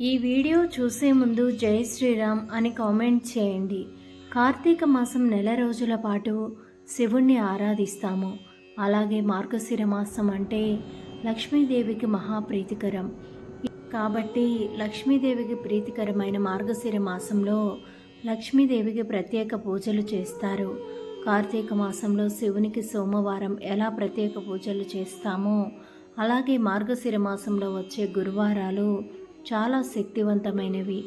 ఈ వీడియో చూసే ముందు జై శ్రీరామ్ అని కామెంట్ చేయండి. కార్తీక మాసం నెల రోజుల పాటు శివుణ్ణి ఆరాధిస్తాము. అలాగే మార్గశిర మాసం అంటే లక్ష్మీదేవికి మహాప్రీతికరం. కాబట్టి లక్ష్మీదేవికి ప్రీతికరమైన మార్గశిర మాసంలో లక్ష్మీదేవికి ప్రత్యేక పూజలు చేస్తారు. కార్తీక మాసంలో శివునికి సోమవారం ఎలా ప్రత్యేక పూజలు చేస్తామో అలాగే మార్గశిర మాసంలో వచ్చే గురువారాలు చాలా శక్తివంతమైనవి.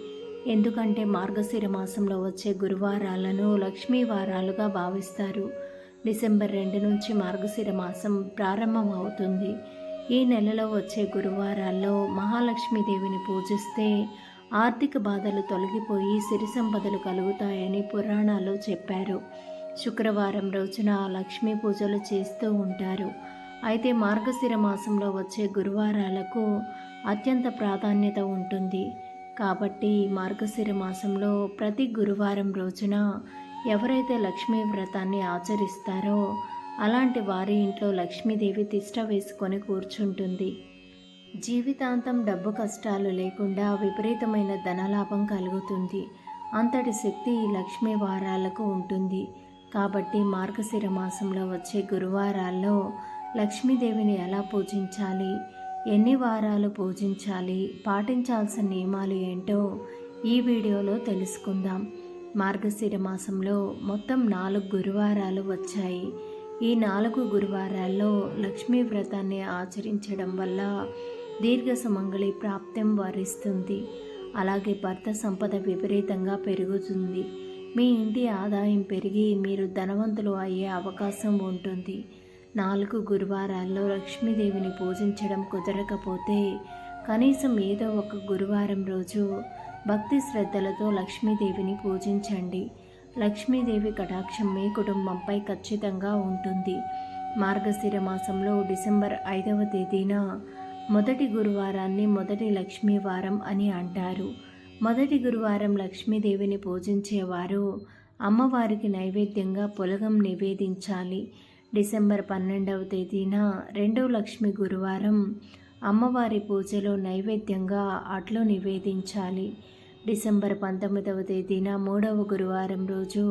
ఎందుకంటే మార్గశిర మాసంలో వచ్చే గురువారాలను లక్ష్మీ వారాలుగా భావిస్తారు. డిసెంబర్ రెండు నుంచి మార్గశిర మాసం ప్రారంభం అవుతుంది ఈ నెలలో వచ్చే గురువారాల్లో మహాలక్ష్మీదేవిని పూజిస్తే ఆర్థిక బాధలు తొలగిపోయి సిరి సంపదలు కలుగుతాయని పురాణాలు చెప్పారు. శుక్రవారం రోజున లక్ష్మీ పూజలు చేస్తూ ఉంటారు. అయితే మార్గశిర మాసంలో వచ్చే గురువారాలకు అత్యంత ప్రాధాన్యత ఉంటుంది. కాబట్టి మార్గశిర మాసంలో ప్రతి గురువారం రోజున ఎవరైతే లక్ష్మీ వ్రతాన్ని ఆచరిస్తారో అలాంటి వారి ఇంట్లో లక్ష్మీదేవి తిష్ట వేసుకొని కూర్చుంటుంది. జీవితాంతం డబ్బు కష్టాలు లేకుండా విపరీతమైన ధనలాభం కలుగుతుంది. అంతటి శక్తి ఈ లక్ష్మీ వారాలకు ఉంటుంది. కాబట్టి మార్గశిర మాసంలో వచ్చే గురువారాల్లో లక్ష్మీదేవిని ఎలా పూజించాలి? ఎన్ని వారాలు పూజించాలి? పాటించాల్సిన నియమాలు ఏంటో ఈ వీడియోలో తెలుసుకుందాం. మార్గశిర మాసంలో మొత్తం నాలుగు గురువారాలు వచ్చాయి. ఈ నాలుగు గురువారాల్లో లక్ష్మీ వ్రతాన్ని ఆచరించడం వల్ల దీర్ఘ సుమంగళి ప్రాప్త్యం వరిస్తుంది. అలాగే భర్త సంపద విపరీతంగా పెరుగుతుంది. మీ ఇంటి ఆదాయం పెరిగి మీరు ధనవంతులు అయ్యే అవకాశం ఉంటుంది. నాలుగు గురువారాల్లో లక్ష్మీదేవిని పూజించడం కుదరకపోతే కనీసం ఏదో ఒక గురువారం రోజు భక్తి శ్రద్ధలతో లక్ష్మీదేవిని పూజించండి. లక్ష్మీదేవి కటాక్షం మీ కుటుంబంపై ఖచ్చితంగా ఉంటుంది. మార్గశిర మాసంలో డిసెంబర్ ఐదవ తేదీన మొదటి గురువారాన్ని మొదటి లక్ష్మీవారం అని అంటారు. మొదటి గురువారం లక్ష్మీదేవిని పూజించేవారు అమ్మవారికి నైవేద్యంగా పొలగం నివేదించాలి. డిసెంబర్ పన్నెండవ తేదీన రెండవ లక్ష్మి గురువారం అమ్మవారి పూజలో నైవేద్యంగా అట్లు నివేదించాలి. డిసెంబర్ పంతొమ్మిదవ తేదీన మూడవ గురువారం రోజు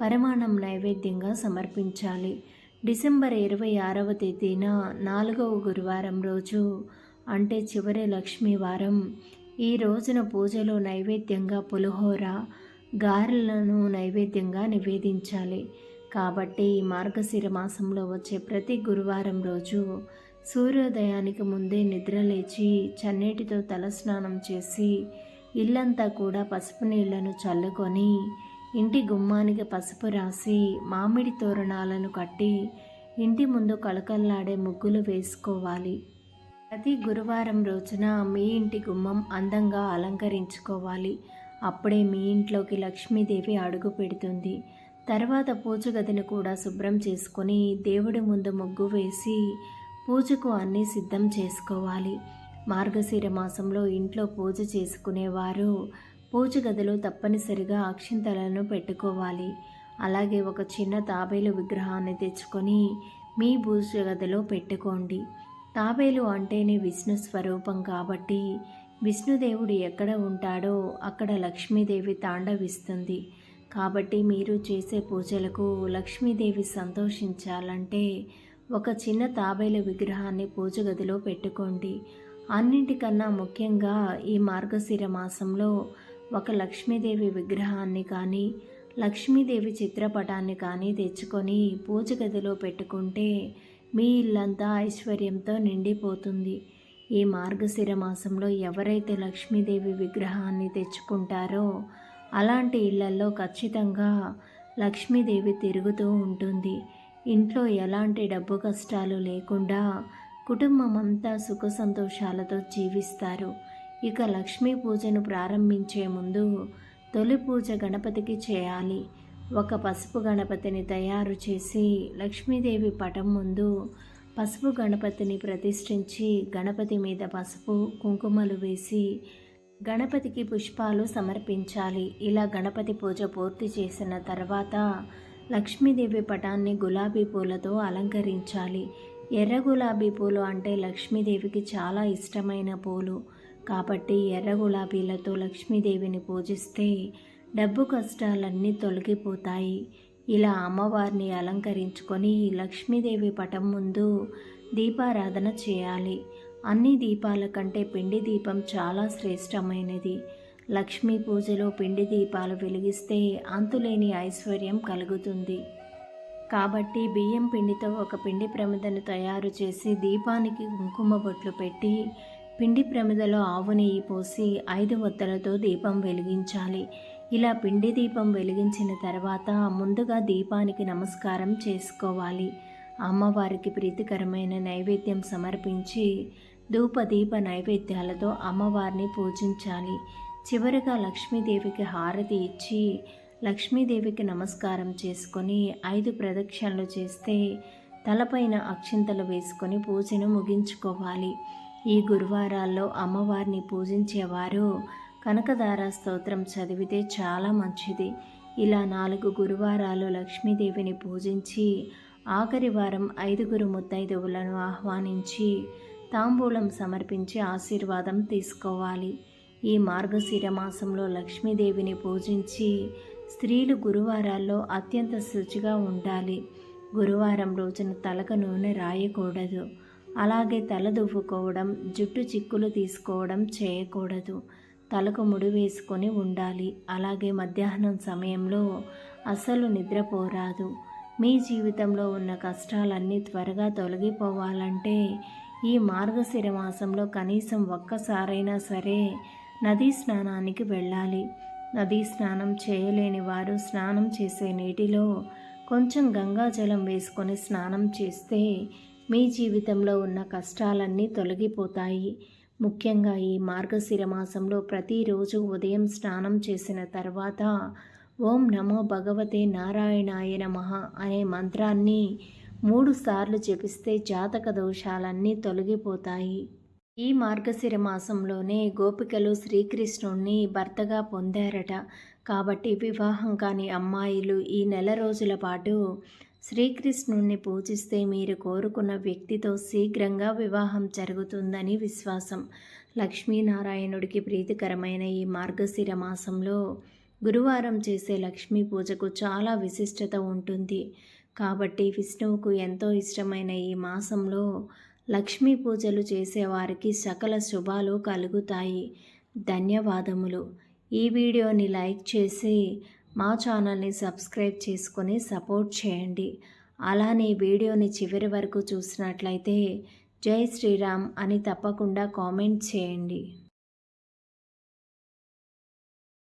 పరమాణం నైవేద్యంగా సమర్పించాలి. డిసెంబర్ ఇరవై ఆరవ తేదీన నాలుగవ గురువారం రోజు అంటే చివరి లక్ష్మీవారం ఈ రోజున పూజలో నైవేద్యంగా పులిహోర గారెలను నైవేద్యంగా నివేదించాలి. కాబట్టి మార్గశిర మాసంలో వచ్చే ప్రతి గురువారం రోజు సూర్యోదయానికి ముందే నిద్రలేచి చన్నీటితో తలస్నానం చేసి ఇల్లంతా కూడా పసుపు నీళ్ళను చల్లుకొని ఇంటి గుమ్మానికి పసుపు రాసి మామిడి తోరణాలను కట్టి ఇంటి ముందు కళకళలాడే ముగ్గులు వేసుకోవాలి. ప్రతి గురువారం రోజున మీ ఇంటి గుమ్మం అందంగా అలంకరించుకోవాలి. అప్పుడే మీ ఇంట్లోకి లక్ష్మీదేవి అడుగు పెడుతుంది. తర్వాత పూజ గదిని కూడా శుభ్రం చేసుకొని దేవుడి ముందు ముగ్గు వేసి పూజకు అన్నీ సిద్ధం చేసుకోవాలి. మార్గశిర మాసంలో ఇంట్లో పూజ చేసుకునేవారు పూజ గదిలో తప్పనిసరిగా అక్షింతలను పెట్టుకోవాలి. అలాగే ఒక చిన్న తాబేలు విగ్రహాన్ని తెచ్చుకొని మీ పూజ గదిలో పెట్టుకోండి. తాబేలు అంటేనే విష్ణు స్వరూపం కాబట్టి విష్ణుదేవుడు ఎక్కడ ఉంటాడో అక్కడ లక్ష్మీదేవి తాండవిస్తుంది. కాబట్టి మీరు చేసే పూజలకు లక్ష్మీదేవి సంతోషించాలంటే ఒక చిన్న తాబేలు విగ్రహాన్ని పూజ గదిలో పెట్టుకోండి. అన్నింటికన్నా ముఖ్యంగా ఈ మార్గశిర మాసంలో ఒక లక్ష్మీదేవి విగ్రహాన్ని కానీ లక్ష్మీదేవి చిత్రపటాన్ని కానీ తెచ్చుకొని పూజ గదిలో పెట్టుకుంటే మీ ఇల్లంతా ఐశ్వర్యంతో నిండిపోతుంది. ఈ మార్గశిర మాసంలో ఎవరైతే లక్ష్మీదేవి విగ్రహాన్ని తెచ్చుకుంటారో అలాంటి ఇళ్ళలో ఖచ్చితంగా లక్ష్మీదేవి తిరుగుతూ ఉంటుంది. ఇంట్లో ఎలాంటి డబ్బు కష్టాలు లేకుండా కుటుంబం అంతా సుఖ సంతోషాలతో జీవిస్తారు. ఇక లక్ష్మీ పూజను ప్రారంభించే ముందు తొలి పూజ గణపతికి చేయాలి. ఒక పసుపు గణపతిని తయారు చేసి లక్ష్మీదేవి పటం ముందు పసుపు గణపతిని ప్రతిష్ఠించి గణపతి మీద పసుపు కుంకుమలు వేసి గణపతికి పుష్పాలు సమర్పించాలి. ఇలా గణపతి పూజ పూర్తి చేసిన తర్వాత లక్ష్మీదేవి పటాన్ని గులాబీ పూలతో అలంకరించాలి. ఎర్ర గులాబీ పూలు అంటే లక్ష్మీదేవికి చాలా ఇష్టమైన పూలు. కాబట్టి ఎర్ర గులాబీలతో లక్ష్మీదేవిని పూజిస్తే డబ్బు కష్టాలన్నీ తొలగిపోతాయి. ఇలా అమ్మవారిని అలంకరించుకొని లక్ష్మీదేవి పటం ముందు దీపారాధన చేయాలి. అన్ని దీపాల కంటే పిండి దీపం చాలా శ్రేష్టమైనది. లక్ష్మీ పూజలో పిండి దీపాలు వెలిగిస్తే అంతులేని ఐశ్వర్యం కలుగుతుంది. కాబట్టి బియ్యం పిండితో ఒక పిండి ప్రమిదను తయారు చేసి దీపానికి కుంకుమ బొట్లు పెట్టి పిండి ప్రమిదలో ఆవు నెయ్యి పోసి ఐదు వత్తలతో దీపం వెలిగించాలి. ఇలా పిండి దీపం వెలిగించిన తర్వాత ముందుగా దీపానికి నమస్కారం చేసుకోవాలి. అమ్మవారికి ప్రీతికరమైన నైవేద్యం సమర్పించి ధూపదీప నైవేద్యాలతో అమ్మవారిని పూజించాలి. చివరిగా లక్ష్మీదేవికి హారతి ఇచ్చి లక్ష్మీదేవికి నమస్కారం చేసుకొని ఐదు ప్రదక్షిణలు చేస్తే తలపైన అక్షింతలు వేసుకొని పూజను ముగించుకోవాలి. ఈ గురువారాల్లో అమ్మవారిని పూజించేవారు కనకదార స్తోత్రం చదివితే చాలా మంచిది. ఇలా నాలుగు గురువారాలు లక్ష్మీదేవిని పూజించి ఆఖరి వారం ఐదుగురు ముత్తైదువులను ఆహ్వానించి తాంబూలం సమర్పించి ఆశీర్వాదం తీసుకోవాలి. ఈ మార్గశిర మాసంలో లక్ష్మీదేవిని పూజించి స్త్రీలు గురువారాల్లో అత్యంత శుచిగా ఉండాలి. గురువారం రోజున తలకు నూనె రాయకూడదు. అలాగే తల దువ్వుకోవడం జుట్టు చిక్కులు తీసుకోవడం చేయకూడదు. తలకు ముడి వేసుకొని ఉండాలి. అలాగే మధ్యాహ్నం సమయంలో అసలు నిద్రపోరాదు. మీ జీవితంలో ఉన్న కష్టాలన్నీ త్వరగా తొలగిపోవాలంటే ఈ మార్గశిర మాసంలో కనీసం ఒక్కసారైనా సరే నదీ స్నానానికి వెళ్ళాలి. నదీ స్నానం చేయలేని వారు స్నానం చేసే నీటిలో కొంచెం గంగాజలం వేసుకొని స్నానం చేస్తే మీ జీవితంలో ఉన్న కష్టాలన్నీ తొలగిపోతాయి. ముఖ్యంగా ఈ మార్గశిర మాసంలో ప్రతిరోజు ఉదయం స్నానం చేసిన తర్వాత ఓం నమో భగవతే నారాయణాయ నమః అనే మంత్రాన్ని మూడు సార్లు జపిస్తే జాతక దోషాలన్నీ తొలగిపోతాయి. ఈ మార్గశిర మాసంలోనే గోపికలు శ్రీకృష్ణుణ్ణి భర్తగా పొందారట. కాబట్టి వివాహం కాని అమ్మాయిలు ఈ నెల రోజుల పాటు శ్రీకృష్ణుణ్ణి పూజిస్తే మీరు కోరుకున్న వ్యక్తితో శీఘ్రంగా వివాహం జరుగుతుందని విశ్వాసం. లక్ష్మీనారాయణుడికి ప్రీతికరమైన ఈ మార్గశిర మాసంలో గురువారం చేసే లక్ష్మీ పూజకు చాలా విశిష్టత ఉంటుంది. కాబట్టి విష్ణువుకు ఎంతో ఇష్టమైన ఈ మాసంలో లక్ష్మీ పూజలు చేసేవారికి సకల శుభాలు కలుగుతాయి. ధన్యవాదములు. ఈ వీడియోని లైక్ చేసి మా ఛానల్ని సబ్స్క్రైబ్ చేసుకొని సపోర్ట్ చేయండి. అలానే వీడియోని చివరి వరకు చూసినట్లయితే జై శ్రీరామ్ అని తప్పకుండా కామెంట్ చేయండి.